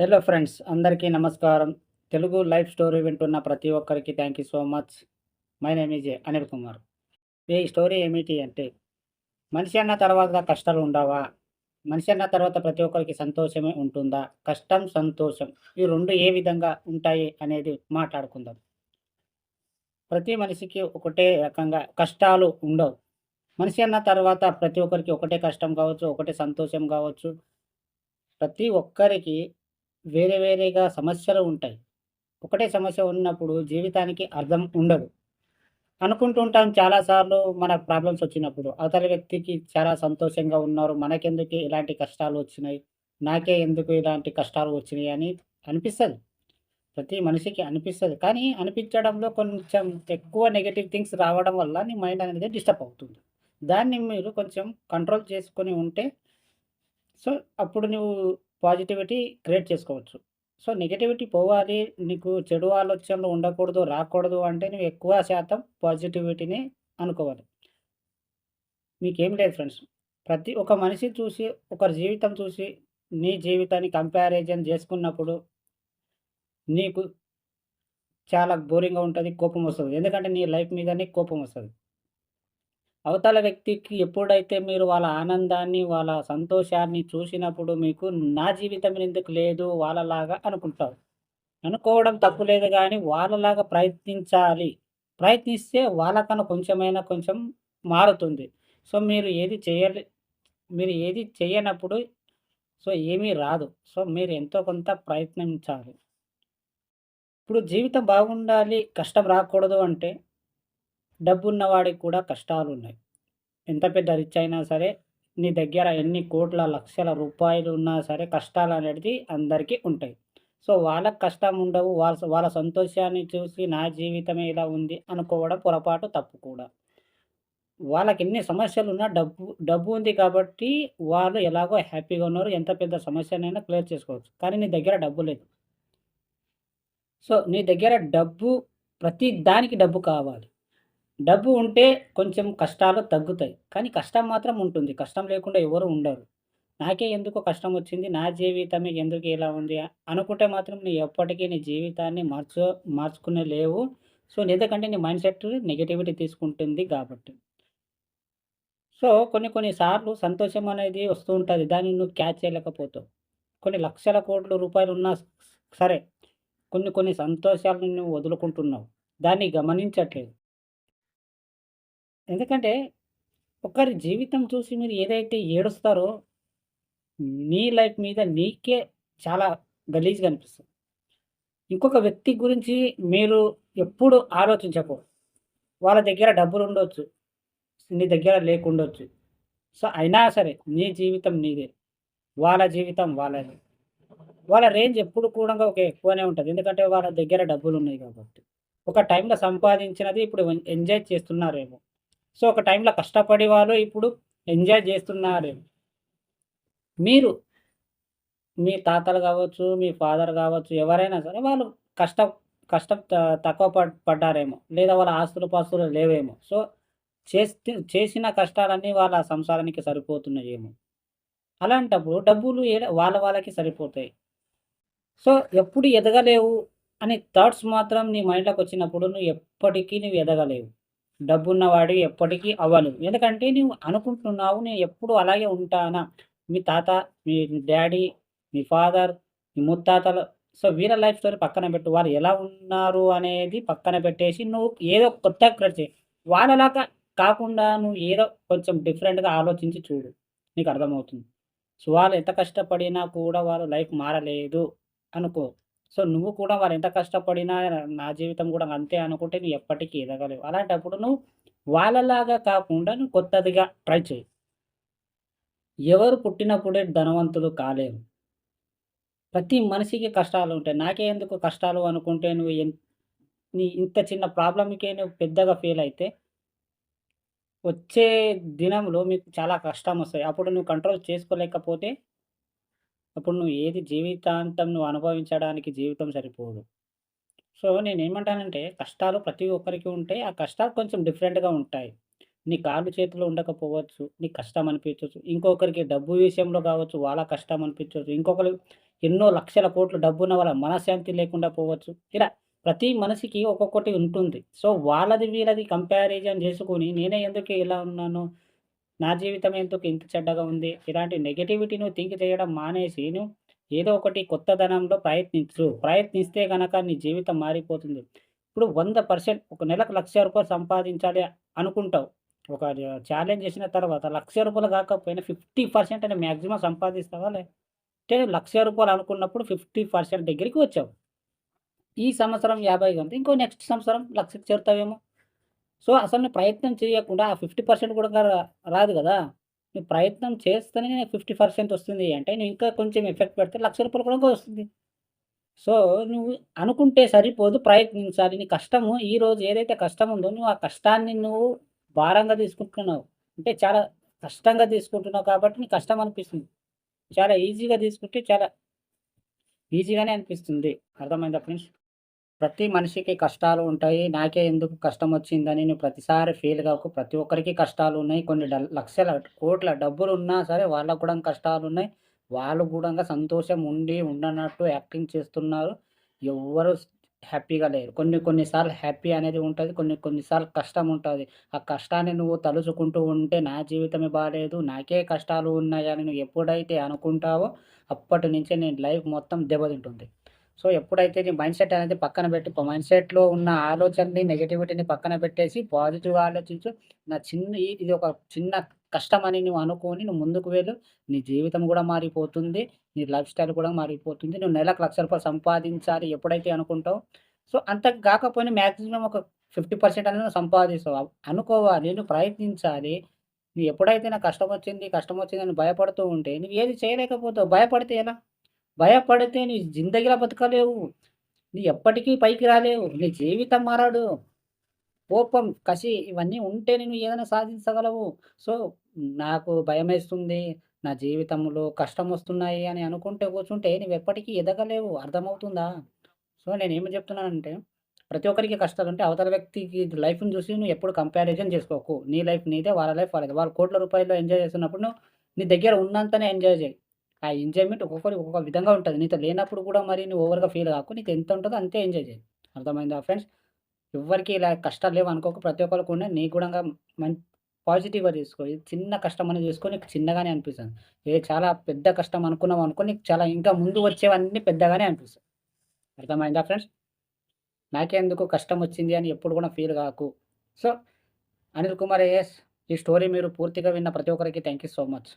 Hello friends అందరికీ నమస్కారం. Telugu life story వింటున్న ప్రతి ఒక్కరికి thank you so much my name is Anil Kumar ఈ స్టోరీ ఏమిటి అంటే మనిషి అన్న తర్వాత కష్టాలు ఉండవా? మనిషి అన్న తర్వాత ప్రతి ఒక్కరికి సంతోషమే ఉంటుందా? కష్టం సంతోషం ఈ రెండు ఏ విధంగా ఉంటాయి అనేది మాట్లాడుకుందాం. ప్రతి మనిషికి ఒకటే రకంగా కష్టాలు ఉండవు. మనిషి అన్న తర్వాత ప్రతి ఒక్కరికి ఒకటే కష్టం కావచ్చు ఒకటే సంతోషం కావచ్చు. ప్రతి ఒక్కరికి వేరే వేరేగా సమస్యలు ఉంటాయి. ఒకటే సమస్య ఉన్నప్పుడు జీవితానికి అర్థం ఉండదు. అనుకుంటుంటాం చాలాసార్లు మన ప్రాబ్లమ్స్ వచ్చినప్పుడు అవతల వ్యక్తికి చాలా సంతోషంగా ఉన్నారు మనకెందుకు ఇలాంటి కష్టాలు వచ్చినాయి నాకే ఎందుకు ఇలాంటి కష్టాలు వచ్చినాయి అని అనిపిస్తుంది. ప్రతి మనిషికి అనిపిస్తుంది. కానీ అనిపించడంలో కొంచెం ఎక్కువ నెగిటివ్ థింగ్స్ రావడం వల్ల నీ మైండ్ అనేది డిస్టర్బ్ అవుతుంది. దాన్ని మీరు కొంచెం కంట్రోల్ చేసుకొని ఉంటే సో అప్పుడు నువ్వు పాజిటివిటీ క్రియేట్ చేసుకోవచ్చు. సో నెగటివిటీ పోవాలి నీకు చెడు ఆలోచనలు ఉండకూడదు రాకూడదు అంటే నువ్వు ఎక్కువ శాతం పాజిటివిటీని అనుకోవాలి. మీకేం లేదు ఫ్రెండ్స్. ప్రతి ఒక మనిషి చూసి ఒకరి జీవితం చూసి నీ జీవితాన్ని కంపారిజన్ చేసుకున్నప్పుడు నీకు చాలా బోరింగ్గా ఉంటుంది కోపం వస్తుంది. ఎందుకంటే నీ లైఫ్ మీదనే కోపం వస్తుంది. అవతల వ్యక్తికి ఎప్పుడైతే మీరు వాళ్ళ ఆనందాన్ని వాళ్ళ సంతోషాన్ని చూసినప్పుడు మీకు నా జీవితం ఎందుకు లేదు వాళ్ళలాగా అనుకుంటారు. అనుకోవడం తప్పు లేదు కానీ వాళ్ళలాగా ప్రయత్నించాలి. ప్రయత్నిస్తే వాళ్ళకన్నా కొంచెమైనా కొంచెం మారుతుంది. సో మీరు ఏది చేయలే మీరు ఏది చేయనప్పుడు సో ఏమీ రాదు. సో మీరు ఎంతో కొంత ప్రయత్నించాలి. ఇప్పుడు జీవితం బాగుండాలి కష్టం రాకూడదు అంటే డబ్బున్నవాడికి కూడా కష్టాలు ఉన్నాయి ఎంత పెద్ద రిచ్ అయినా సరే నీ దగ్గర ఎన్ని కోట్ల లక్షల రూపాయలు ఉన్నా సరే కష్టాలు అనేది అందరికీ ఉంటాయి. సో వాళ్ళకి కష్టం ఉండవు. వాళ్ళ వాళ్ళ సంతోషాన్ని చూసి నా జీవితమే ఇలా ఉంది అనుకోవడం పొరపాటు తప్పు కూడా. వాళ్ళకి ఎన్ని సమస్యలు ఉన్నా డబ్బు డబ్బు ఉంది కాబట్టి వాళ్ళు ఎలాగో హ్యాపీగా ఉన్నారు. ఎంత పెద్ద సమస్యనైనా క్లియర్ చేసుకోవచ్చు. కానీ నీ దగ్గర డబ్బు లేదు. సో నీ దగ్గర డబ్బు ప్రతి దానికి డబ్బు కావాలి. డబ్బు ఉంటే కొంచెం కష్టాలు తగ్గుతాయి. కానీ కష్టం మాత్రం ఉంటుంది. కష్టం లేకుండా ఎవరు ఉండరు. నాకే ఎందుకు కష్టం వచ్చింది. నా జీవితమే ఎందుకు ఇలా ఉంది అనుకుంటే మాత్రం నీ ఎప్పటికీ నీ జీవితాన్ని మార్చు మార్చుకునే లేవు. సో ఎందుకంటే నీ మైండ్ సెట్ నెగిటివిటీ తీసుకుంటుంది కాబట్టి. సో కొన్ని కొన్ని సార్లు సంతోషం అనేది వస్తూ ఉంటుంది. దాన్ని నువ్వు క్యాచ్ చేయలేకపోతావు. కొన్ని లక్షల కోట్ల రూపాయలు ఉన్నా సరే. కొన్ని కొన్ని సంతోషాలను నువ్వు వదులుకుంటున్నావు. దాన్ని గమనించట్లేదు. ఎందుకంటే ఒకరి జీవితం చూసి మీరు ఏదైతే ఏడుస్తారో నీ లైఫ్ మీద నీకే చాలా గలీజ్గా అనిపిస్తుంది. ఇంకొక వ్యక్తి గురించి మీరు ఎప్పుడు ఆలోచించకూడదు. వాళ్ళ దగ్గర డబ్బులు ఉండొచ్చు నీ దగ్గర లేకుండొచ్చు సో అయినా సరే నీ జీవితం నీదే వాళ్ళ జీవితం వాళ్ళది. వాళ్ళ రేంజ్ ఎప్పుడు కూడా ఒక ఎక్కువనే ఉంటుంది. ఎందుకంటే వాళ్ళ దగ్గర డబ్బులు ఉన్నాయి కాబట్టి. ఒక టైంలో సంపాదించినది ఇప్పుడు ఎంజాయ్ చేస్తున్నారేమో. సో ఒక టైంలో కష్టపడి వాళ్ళు ఇప్పుడు ఎంజాయ్ చేస్తున్నారు. మీరు మీ తాతలు కావచ్చు మీ ఫాదర్ కావచ్చు ఎవరైనా సరే వాళ్ళు కష్టం కష్టం తక్కువ పడ్డారేమో లేదా వాళ్ళ ఆస్తులు పాస్తులు లేవేమో. సో చేస్తే చేసిన కష్టాలన్నీ వాళ్ళ సంసారానికి సరిపోతున్నాయేమో. అలాంటప్పుడు డబ్బులు వాళ్ళ వాళ్ళకి సరిపోతాయి. సో ఎప్పుడు ఎదగలేవు అని థాట్స్ మాత్రం నీ మైండ్లోకి వచ్చినప్పుడు నువ్వు ఎప్పటికీ నువ్వు ఎదగలేవు. డబ్బున్నవాడు ఎప్పటికీ అవ్వను. ఎందుకంటే నువ్వు అనుకుంటున్నావు నేను ఎప్పుడు అలాగే ఉంటానా? మీ తాత మీ డాడీ మీ ఫాదర్ మీ ముత్తాతలు సో వీళ్ళ లైఫ్ స్టోరీ పక్కన పెట్టు. వాళ్ళు ఎలా ఉన్నారు అనేది పక్కన పెట్టేసి నువ్వు ఏదో కొత్త క్రియేట్ చేయి. వాళ్ళలాగా కాకుండా నువ్వు ఏదో కొంచెం డిఫరెంట్గా ఆలోచించి చూడు. నీకు అర్థమవుతుంది. సో వాళ్ళు ఎంత కష్టపడినా కూడా వాళ్ళు లైఫ్ మారలేదు అనుకో. సో నువ్వు కూడా వారు ఎంత కష్టపడినా నా జీవితం కూడా అంతే అనుకుంటే నువ్వు ఎప్పటికీ ఎదగలేవు. అలాంటప్పుడు నువ్వు వాళ్ళలాగా కాకుండా నువ్వు కొత్తదిగా ట్రై చేయి ఎవరు పుట్టినప్పుడే ధనవంతులు కాలేరు. ప్రతి మనిషికి కష్టాలు ఉంటాయి. నాకే ఎందుకు కష్టాలు అనుకుంటే నువ్వు నీ ఇంత చిన్న ప్రాబ్లంకే నువ్వు పెద్దగా ఫీల్ అయితే వచ్చే దినంలో మీకు చాలా కష్టం వస్తాయి. అప్పుడు నువ్వు కంట్రోల్ చేసుకోలేకపోతే అప్పుడు నువ్వు ఏది జీవితాంతం నువ్వు అనుభవించడానికి జీవితం సరిపోదు. సో నేను ఏమంటానంటే కష్టాలు ప్రతి ఒక్కరికి ఉంటాయి ఆ కష్టాలు కొంచెం డిఫరెంట్గా ఉంటాయి. నీ కాళ్ళు చేతులు ఉండకపోవచ్చు నీకు కష్టం అనిపించవచ్చు ఇంకొకరికి డబ్బు విషయంలో కావచ్చు వాళ్ళ కష్టం అనిపించవచ్చు ఇంకొకరు ఎన్నో లక్షల కోట్లు డబ్బున్న వాళ్ళ మనశ్శాంతి లేకుండా పోవచ్చు. ఇలా ప్రతి మనిషికి ఒక్కొక్కటి ఉంటుంది. సో వాళ్ళది వీళ్ళది కంపారిజన్ చేసుకొని నేనే ఎందుకు ఇలా ఉన్నాను? నా జీవితం ఎందుకు ఇంత చెడ్డగా ఉంది? ఇలాంటి నెగిటివిటీను థింక్ చేయడం మానేసి నువ్వు ఏదో ఒకటి కొత్తదనంలో ప్రయత్నించు. ప్రయత్నిస్తే కనుక నీ జీవితం మారిపోతుంది. ఇప్పుడు వంద పర్సెంట్ ఒక నెలకు లక్ష రూపాయలు సంపాదించాలి అనుకుంటావు. ఒక ఛాలెంజ్ చేసిన తర్వాత లక్ష రూపాయలు కాకపోయినా ఫిఫ్టీ పర్సెంట్ అని మ్యాక్సిమం సంపాదిస్తావా లే? అంటే లక్ష రూపాయలు అనుకున్నప్పుడు ఫిఫ్టీ పర్సెంట్ దగ్గరికి వచ్చావు. ఈ సంవత్సరం యాభై ఉంది. ఇంకో నెక్స్ట్ సంవత్సరం లక్షకు చేరుతావేమో? సో అసలు నువ్వు ప్రయత్నం చేయకుండా ఆ ఫిఫ్టీ పర్సెంట్ కూడా రా- రాదు కదా. నువ్వు ప్రయత్నం చేస్తేనే నేను ఫిఫ్టీ పర్సెంట్ వస్తుంది అంటే నువ్వు ఇంకా కొంచెం ఎఫెక్ట్ పెడితే లక్ష రూపాయలు కూడా వస్తుంది. సో నువ్వు అనుకుంటే సరిపోదు ప్రయత్నించాలి. నీ కష్టము ఈ రోజు ఏదైతే కష్టం ఉందో నువ్వు ఆ కష్టాన్ని నువ్వు భారంగా తీసుకుంటున్నావు. అంటే చాలా కష్టంగా తీసుకుంటున్నావు కాబట్టి నీకు కష్టం అనిపిస్తుంది. చాలా ఈజీగా తీసుకుంటే చాలా ఈజీగానే అనిపిస్తుంది. అర్థమైందా ఫ్రెండ్స్? ప్రతి మనిషికి కష్టాలు ఉంటాయి. నాకే ఎందుకు కష్టం వచ్చిందని నువ్వు ప్రతిసారి ఫీల్ కాకు. ప్రతి ఒక్కరికి కష్టాలు ఉన్నాయి కొన్ని లక్షల కోట్ల డబ్బులు ఉన్నా సరే వాళ్ళకు కూడా కష్టాలు ఉన్నాయి వాళ్ళు కూడా సంతోషం ఉండి ఉండనట్టు యాక్టింగ్ చేస్తున్నారు. ఎవ్వరు హ్యాపీగా లేరు. కొన్ని కొన్నిసార్లు హ్యాపీ అనేది ఉంటుంది. కొన్ని కొన్నిసార్లు కష్టం ఉంటుంది. ఆ కష్టాన్ని నువ్వు తలుచుకుంటూ ఉంటే నా జీవితమే బాగాలేదు నాకే కష్టాలు ఉన్నాయని నువ్వు ఎప్పుడైతే అనుకుంటావో అప్పటి నుంచే నేను లైఫ్ మొత్తం దెబ్బతింటుంది. సో ఎప్పుడైతే నీ మైండ్ సెట్ అనేది పక్కన పెట్టి మైండ్ సెట్లో ఉన్న ఆలోచనని నెగిటివిటీని పక్కన పెట్టేసి పాజిటివ్ ఆలోచించు. నా చిన్న ఇది ఒక చిన్న కష్టం అని నువ్వు అనుకొని నువ్వు ముందుకు వెళ్ళు. నీ జీవితం కూడా మారిపోతుంది. నీ లైఫ్ స్టైల్ కూడా మారిపోతుంది. నువ్వు నెలకు లక్ష రూపాయలు సంపాదించాలి ఎప్పుడైతే అనుకుంటావు. సో అంత కాకపోయినా మ్యాక్సిమం ఒక ఫిఫ్టీ పర్సెంట్ అనేది సంపాదిస్తావు. అనుకోవాలి నువ్వు ప్రయత్నించాలి. నువ్వు ఎప్పుడైతే నాకు కష్టం వచ్చింది కష్టం వచ్చింది అని భయపడుతూ ఉంటే నువ్వు ఏది చేయలేకపోతావు? భయపడితే ఎలా? భయపడితే నీ జిందగిలా బతకలేవు. నీ ఎప్పటికీ పైకి రాలేవు. నీ జీవితం మారాడు. కోపం కసి ఇవన్నీ ఉంటే నేను ఏదైనా సాధించగలవు. సో నాకు భయమేస్తుంది. నా జీవితంలో కష్టం వస్తున్నాయి అని అనుకుంటే కూర్చుంటే నువ్వు ఎప్పటికీ ఎదగలేవు. అర్థమవుతుందా? సో నేను ఏమి చెప్తున్నానంటే ప్రతి ఒక్కరికి కష్టాలు ఉంటే అవతల వ్యక్తికి లైఫ్ని చూసి నువ్వు ఎప్పుడు కంపారిజన్ చేసుకోకు. నీ లైఫ్ నీదే వాళ్ళ లైఫ్ వాళ్ళది. వాళ్ళు కోట్ల రూపాయలు ఎంజాయ్ చేస్తున్నప్పుడు నువ్వు నీ దగ్గర ఉన్నంతనే ఎంజాయ్ చేయి. ఆ ఎంజాయ్మెంట్ ఒక్కొక్కరి ఒక్కొక్క విధంగా ఉంటుంది. నీతో లేనప్పుడు కూడా మరి నువ్వు ఓవర్గా ఫీల్ కాకు నీకు ఎంత ఉంటుందో అంతే ఎంజాయ్ చేయి. అర్థమైందా ఫ్రెండ్స్? ఎవరికి ఇలా కష్టాలు లేవు అనుకోక. ప్రతి ఒక్కరికి ఉండే నీ కూడా మంచి పాజిటివ్గా తీసుకో. చిన్న కష్టం అనేది తీసుకో నీకు చిన్నగానే అనిపిస్తుంది. ఏ చాలా పెద్ద కష్టం అనుకున్నావు అనుకో నీకు చాలా ఇంకా ముందు వచ్చేవన్నీ పెద్దగానే అనిపిస్తుంది అర్థమైందా ఫ్రెండ్స్? నాకెందుకు కష్టం వచ్చింది అని ఎప్పుడు కూడా ఫీల్ కాకు. So Anil Kumar A S story మీరు పూర్తిగా విన్న ప్రతి ఒక్కరికి థ్యాంక్ యూ సో మచ్.